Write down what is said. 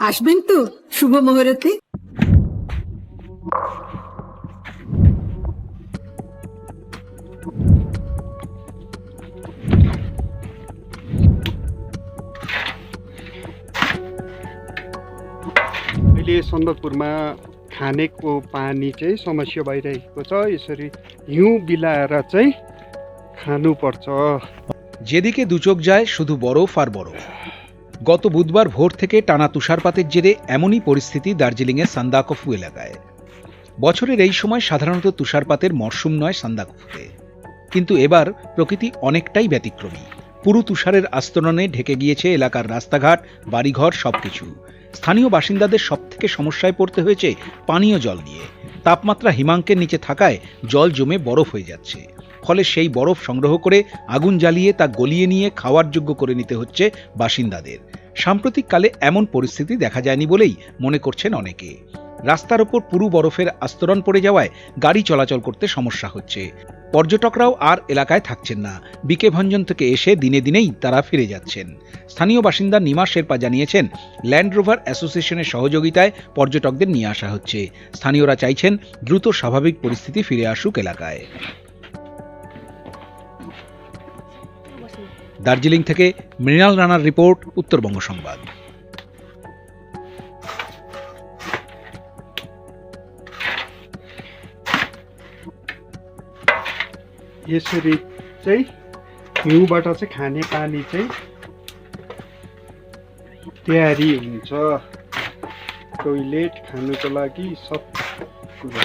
আসবেন তো শুভ মুহূর্তে अहिले सन्दकपुरमा खानेको पानी चाहिँ समस्या भइरहेको छ यसरी हिउँ बिलाएर चाहिँ खानुपर्छ যেদিকে দুচোখ যায় শুধু বরফ আর বরফ গত বুধবার ভোর থেকে টানা তুষারপাতের জেরে এমনই পরিস্থিতি দার্জিলিংয়ের সান্দাকফু এলাকায়। বছরের এই সময় সাধারণত তুষারপাতের মরশুম নয় সান্দাকফুতে। কিন্তু এবার প্রকৃতি অনেকটাই ব্যতিক্রমী। পুরু তুষারের আস্তরণে ঢেকে গিয়েছে এলাকার রাস্তাঘাট, বাড়িঘর সবকিছু। স্থানীয় বাসিন্দাদের সবথেকে সমস্যায় পড়তে হয়েছে পানীয় জল নিয়ে। তাপমাত্রা হিমাঙ্কের নিচে থাকায় জল জমে বরফ হয়ে যাচ্ছে। ফলে সেই বরফ সংগ্রহ করে আগুন জ্বালিয়ে তা গলিয়ে নিয়ে খাওয়ার যোগ্য করে নিতে হচ্ছে বাসিন্দাদের। সাম্প্রতিককালে এমন পরিস্থিতি দেখা যায়নি বলেই মনে করছেন অনেকে। রাস্তার ওপর পুরু বরফের আস্তরণ পড়ে যাওয়ায় গাড়ি চলাচল করতে সমস্যা হচ্ছে। পর্যটকরাও আর এলাকায় থাকছেন না। বিকে ভঞ্জন থেকে এসে দিনে দিনেই তারা ফিরে যাচ্ছেন। স্থানীয় বাসিন্দা নিমা শেরপা জানিয়েছেন ল্যান্ড রোভার অ্যাসোসিয়েশনের সহযোগিতায় পর্যটকদের নিয়ে আসা হচ্ছে। স্থানীয়রা চাইছেন দ্রুত স্বাভাবিক পরিস্থিতি ফিরে আসুক এলাকায়। দার্জিলিং থেকে মৃণাল রানার রিপোর্ট উত্তরবঙ্গ সংবাদ यसरी चाहिँ हिउँबाट चाहिँ खाने पानी चाहिँ तयारी हुन्छ टोइलेट खानुको लागि सब कुरा